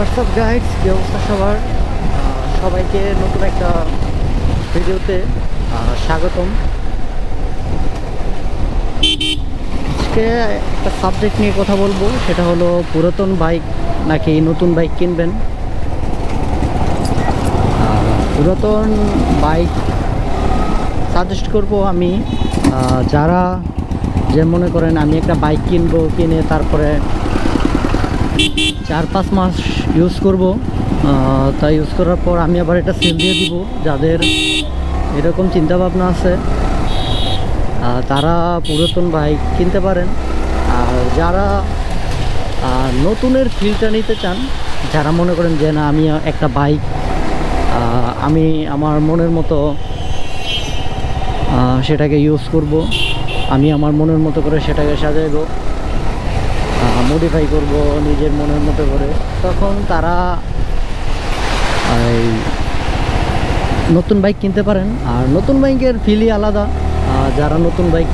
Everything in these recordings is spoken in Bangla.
হোয়াটসঅ্যাপ গাইডস কি অবস্থা সবার? সবাইকে নতুন একটা ভিডিওতে স্বাগতম। আজকে একটা সাবজেক্ট নিয়ে কথা বলব, সেটা হলো পুরাতন বাইক নাকি নতুন বাইক কিনবেন? পুরাতন বাইক সাজেস্ট করব আমি। যারা যে মনে করেন আমি একটা বাইক কিনবো, কিনে তারপরে চার পাঁচ মাস ইউজ করব। তাই ইউজ করার পর আমি আবার এটা সেল দিয়ে দিব। যাদের এরকম চিন্তা ভাবনা আছে তারা পুরাতন বাইক কিনতে পারেন। আর যারা নতুনের ফিলটা নিতে চান, যারা মনে করেন যে, না, আমি একটা বাইক আমি আমার মনের মতো সেটাকে ইউজ করব, আমি আমার মনের মতো করে সেটাকে সাজাইবো মডিফাই করব নিজের মনের মতো করে। তখন তারা, এই, নতুন বাইক কিনতে পারেন। আর নতুন বাইকের ফিলই আলাদা। যারা নতুন বাইক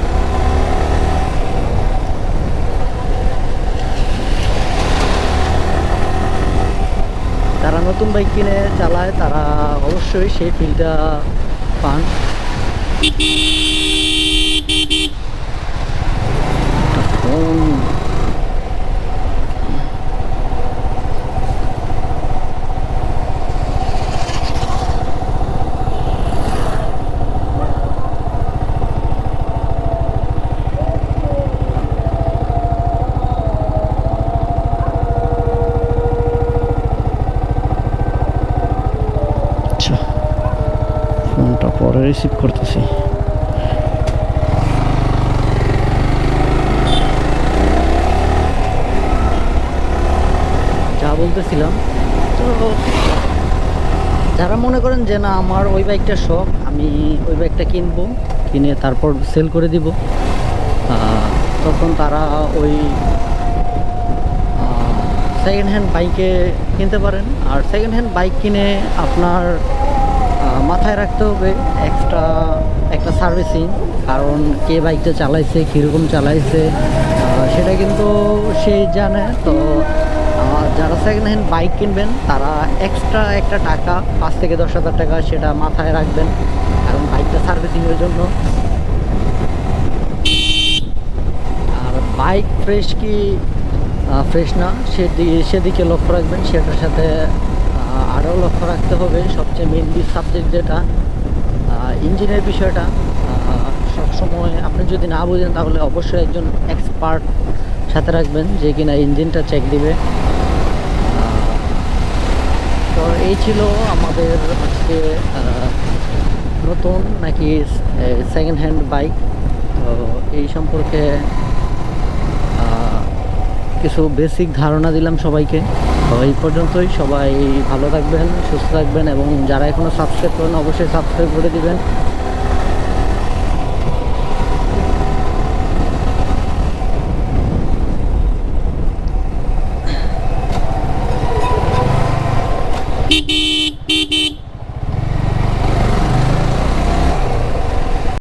যারা নতুন বাইক কিনে চালায়, তারা অবশ্যই সেই ফিলটা পান। রিসিভ করতেছি। যা বলতেছিলাম। তো যারা মনে করেন যে, না, আমার ওই বাইকটা শখ, আমি ওই বাইকটা কিনবো, কিনে তারপর সেল করে দিব তখন তারা ওই সেকেন্ড হ্যান্ড বাইকে কিনতে পারেন। আর সেকেন্ড হ্যান্ড বাইক কিনে আপনার মাথায় রাখতে হবে এক্সট্রা একটা সার্ভিসিং কারণ কে বাইকটা চালাইছে, কীরকম চালাইছে সেটা কিন্তু সে জানে। তো যারা সেকেন্ড হ্যান্ড বাইক কিনবেন, তারা এক্সট্রা একটা টাকা, পাঁচ থেকে দশ হাজার টাকা সেটা মাথায় রাখবেন, কারণ বাইকটা সার্ভিসিংয়ের জন্য। আর বাইক ফ্রেশ কি ফ্রেশ না সেদিকে সেদিকে লক্ষ্য রাখবেন, সেটার সাথে আরও লক্ষ্য রাখতে হবে সবচেয়ে মেন সাবজেক্ট যেটা ইঞ্জিনের বিষয়টা সবসময় আপনি যদি না বুঝেন তাহলে অবশ্যই একজন এক্সপার্ট সাথে রাখবেন যে কিনা ইঞ্জিনটা চেক দিবে। তো এই ছিল আমাদের আজকে নতুন নাকি সেকেন্ড হ্যান্ড বাইক তো এই সম্পর্কে কিছু বেসিক ধারণা দিলাম সবাইকে। তো এই পর্যন্তই। সবাই ভালো থাকবেন, সুস্থ থাকবেন এবং যারা এখনও সাবস্ক্রাইব করেন, অবশ্যই সাবস্ক্রাইব করে দিবেন।